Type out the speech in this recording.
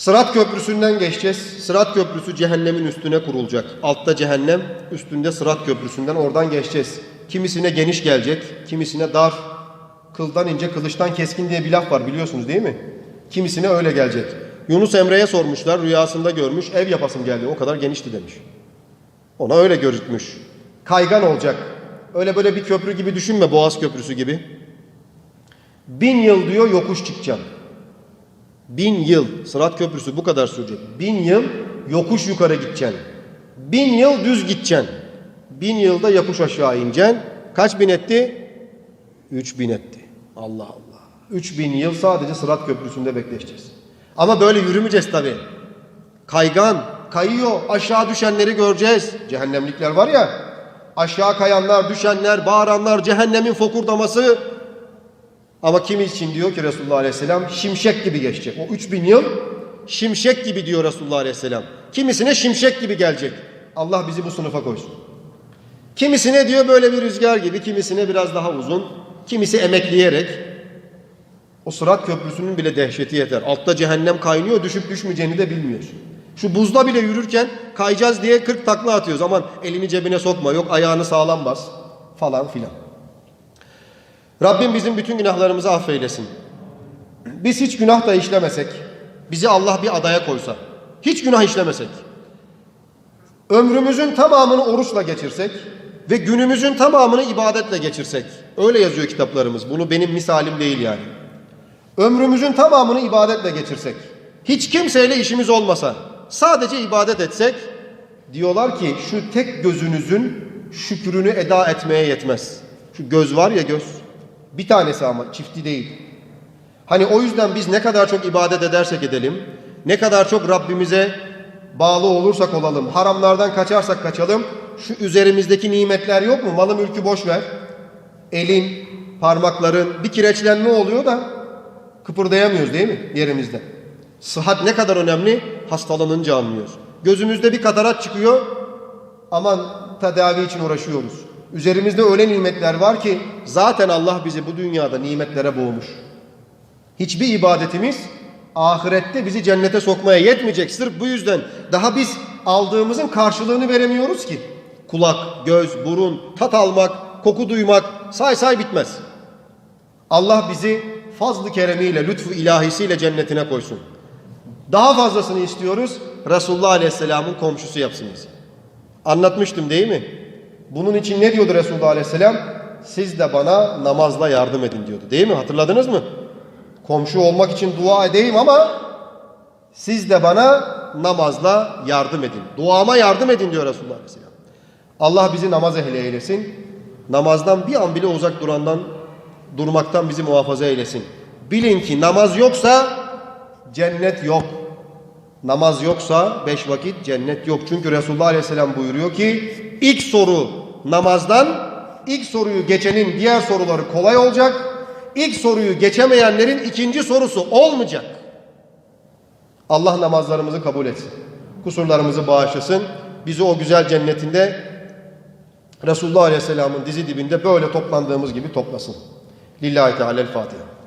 Sırat köprüsünden geçeceğiz. Sırat köprüsü cehennemin üstüne kurulacak. Altta cehennem, üstünde sırat köprüsünden oradan geçeceğiz. Kimisine geniş gelecek, kimisine dar. Kıldan ince, kılıçtan keskin diye bir laf var biliyorsunuz değil mi? Kimisine öyle gelecek. Yunus Emre'ye sormuşlar, rüyasında görmüş, ev yapasım geldi, o kadar genişti demiş. Ona öyle gözükmüş. Kaygan olacak. Öyle böyle bir köprü gibi düşünme, Boğaz Köprüsü gibi. Bin yıl diyor yokuş çıkacaksın. Bin yıl Sırat Köprüsü bu kadar sürecek. Bin yıl yokuş yukarı gideceksin. Bin yıl düz gideceksin. Bin yılda yokuş aşağı ineceksin. Kaç bin etti? Üç bin etti. Allah Allah. Üç bin yıl sadece Sırat Köprüsü'nde bekleyeceğiz. Ama böyle yürümeyeceğiz tabii. Kaygan, kayıyor, aşağı düşenleri göreceğiz. Cehennemlikler var ya, aşağı kayanlar, düşenler, bağıranlar, cehennemin fokurdaması, ama kimi için diyor ki Resulullah Aleyhisselam şimşek gibi geçecek. O 3000 yıl şimşek gibi diyor Resulullah Aleyhisselam. Kimisine şimşek gibi gelecek. Allah bizi bu sınıfa koysun. Kimisine diyor böyle bir rüzgar gibi, kimisine biraz daha uzun, kimisi emekleyerek. O sırat köprüsünün bile dehşeti yeter. Altta cehennem kaynıyor, düşüp düşmeyeceğini de bilmiyorsun. Şu buzda bile yürürken kayacağız diye 40 takla atıyoruz. Aman elini cebine sokma, yok ayağını sağlam bas falan filan. Rabbim bizim bütün günahlarımızı affeylesin. Biz hiç günah da işlemesek, bizi Allah bir adaya koysa, hiç günah işlemesek, ömrümüzün tamamını oruçla geçirsek ve günümüzün tamamını ibadetle geçirsek, öyle yazıyor kitaplarımız, bunu benim misalim değil yani. Ömrümüzün tamamını ibadetle geçirsek, hiç kimseyle işimiz olmasa, sadece ibadet etsek, diyorlar ki şu tek gözünüzün şükrünü eda etmeye yetmez. Şu göz var ya göz, bir tanesi ama çifti değil. Hani o yüzden biz ne kadar çok ibadet edersek edelim, ne kadar çok Rabbimize bağlı olursak olalım, haramlardan kaçarsak kaçalım, şu üzerimizdeki nimetler yok mu? Malı mülkü boş ver. Elin, parmakların bir kireçlenme oluyor da kıpırdayamıyoruz değil mi yerimizde? Sıhhat ne kadar önemli? Hastalanınca anlıyoruz. Gözümüzde bir katarat çıkıyor, aman tedavi için uğraşıyoruz. Üzerimizde öyle nimetler var ki zaten Allah bizi bu dünyada nimetlere boğmuş. Hiçbir ibadetimiz ahirette bizi cennete sokmaya yetmeyecek. Sırf bu yüzden daha biz aldığımızın karşılığını veremiyoruz ki. Kulak, göz, burun, tat almak, koku duymak say say bitmez. Allah bizi fazlı keremiyle, lütfu ilahisiyle cennetine koysun. Daha fazlasını istiyoruz. Resulullah Aleyhisselam'ın komşusu yapsın bizi. Anlatmıştım değil mi? Bunun için ne diyordu Resulullah Aleyhisselam? Siz de bana namazla yardım edin diyordu. Değil mi? Hatırladınız mı? Komşu olmak için dua edeyim ama siz de bana namazla yardım edin. Duama yardım edin diyor Resulullah Aleyhisselam. Allah bizi namaz ehli eylesin. Namazdan bir an bile uzak durandan durmaktan bizi muhafaza eylesin. Bilin ki namaz yoksa cennet yok. Namaz yoksa beş vakit cennet yok. Çünkü Resulullah Aleyhisselam buyuruyor ki ilk soru namazdan ilk soruyu geçenin diğer soruları kolay olacak. İlk soruyu geçemeyenlerin ikinci sorusu olmayacak. Allah namazlarımızı kabul etsin. Kusurlarımızı bağışlasın. Bizi o güzel cennetinde Resulullah Aleyhisselam'ın dizi dibinde böyle toplandığımız gibi toplasın. Lillahi Teala'l-Fatiha.